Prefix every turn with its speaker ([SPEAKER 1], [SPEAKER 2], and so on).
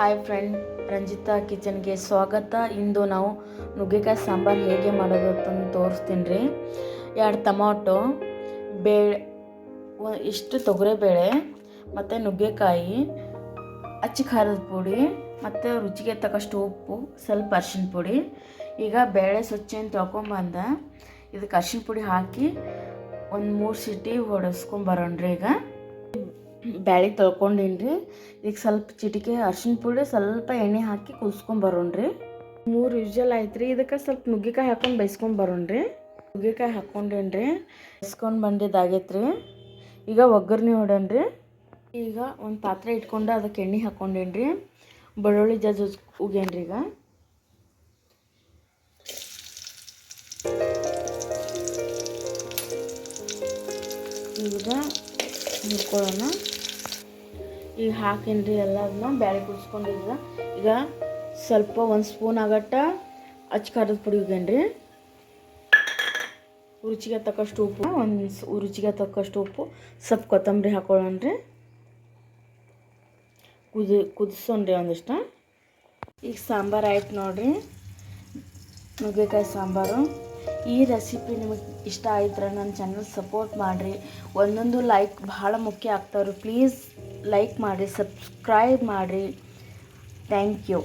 [SPEAKER 1] Hi friend Ranjita ಕಿಚನ್ಗೆ ಸ್ವಾಗತ. ಇಂದು ನಾವು ನುಗ್ಗೆಕಾಯಿ ಸಾಂಬಾರು ಹೇಗೆ ಮಾಡೋದು ಅಂತಂದು ತೋರಿಸ್ತೀನಿ ರೀ. ಎರಡು ಟೊಮಾಟೊ ಒ- ಇಷ್ಟು ತೊಗರಿಬೇಳೆ, ಮತ್ತು ನುಗ್ಗೆಕಾಯಿ, ಅಚ್ಚಿ ಖಾರದ ಪುಡಿ, ಮತ್ತು ರುಚಿಗೆ ತಕ್ಕಷ್ಟು ಉಪ್ಪು, ಸ್ವಲ್ಪ ಅರ್ಶಿನ ಪುಡಿ. ಈಗ ಬೇಳೆ ಸ್ವಚ್ಛ ತೊಳ್ಕೊಂಬಂದ ಇದಕ್ಕೆ ಅರ್ಶಿನ ಪುಡಿ ಹಾಕಿ ಒಂದು ಮೂರು ಸಿಟಿ ಹೊಡೆಸ್ಕೊಂಬರೋಣ್ರಿ ಈಗ. ಬ್ಯಾಳಿ ತೊಳ್ಕೊಂಡೀನಿ ರೀ ಈಗ ಸ್ವಲ್ಪ ಚಿಟಿಕೆ ಅರ್ಶಿಣ ಪುಡಿ ಸ್ವಲ್ಪ ಎಣ್ಣೆ ಹಾಕಿ ಕುದಿಸ್ಕೊಂಬರೋಣ್ರಿ ಮೂರು ವಿಜಲ್ ಆಯ್ತು ರೀ ಇದಕ್ಕೆ ಸ್ವಲ್ಪ ನುಗ್ಗೆಕಾಯಿ ಹಾಕೊಂಡು ಬೇಯಿಸ್ಕೊಂಡು ಬರೋಣ್ರಿ. ನುಗ್ಗೆಕಾಯಿ ಹಾಕ್ಕೊಂಡೇನಿ ರೀ ಬೇಯಿಸ್ಕೊಂಡು ಬಂದಿದ್ದಾಗೈತೆ ರೀ ಈಗ ಒಗ್ಗರಣೆ ರೀ ಈಗ ಒಂದು ಪಾತ್ರೆ ಇಟ್ಕೊಂಡು ಅದಕ್ಕೆ ಎಣ್ಣೆ ಹಾಕ್ಕೊಂಡೇನಿ ರೀ ಬೆಳ್ಳುಳ್ಳಿ ಜಜ್ ಉಗೇನು ರೀ ಈಗ. ಈಗ ಹುರ್ಕೊಳ್ಳೋಣ ಈಗ ಹಾಕೇನ್ರಿ ಎಲ್ಲದನ್ನ ಬ್ಯಾಳೆ ಕುದಿಸ್ಕೊಂಡಿದ್ರೆ ಈಗ ಸ್ವಲ್ಪ ಒಂದು ಸ್ಪೂನ್ ಆಗಟ್ಟ ಅಚ್ಚ ಖಾರದ ಪುಡಿ ಹೋಗ್ಯಾನ್ರಿ ರುಚಿಗೆ ತಕ್ಕಷ್ಟು ಉಪ್ಪು, ಒಂದು ರುಚಿಗೆ ತಕ್ಕಷ್ಟು ಉಪ್ಪು, ಸ್ವಲ್ಪ ಕೊತ್ತಂಬರಿ ಹಾಕೊಳ್ಳೋಣ್ರಿ. ಕುದಿ ಕುದಿಸೋಣ್ರಿ ಒಂದಿಷ್ಟು. ಈಗ ಸಾಂಬಾರು ಆಯ್ತು ನೋಡಿರಿ. ನುಗ್ಗೆಕಾಯಿ ಸಾಂಬಾರು. ಈ ರೆಸಿಪಿ ನಿಮಗೆ ಇಷ್ಟ ಆಯ್ತರ ನನ್ನ ಚಾನಲ್ ಸಪೋರ್ಟ್ ಮಾಡಿರಿ. ಒಂದೊಂದು ಲೈಕ್ ಭಾಳ ಮುಖ್ಯ ಆಗ್ತಾವ್ರಿ. ಪ್ಲೀಸ್ ಲೈಕ್ ಮಾಡಿರಿ ಸಬ್ಸ್ಕ್ರೈಬ್ ಮಾಡಿರಿ. Thank you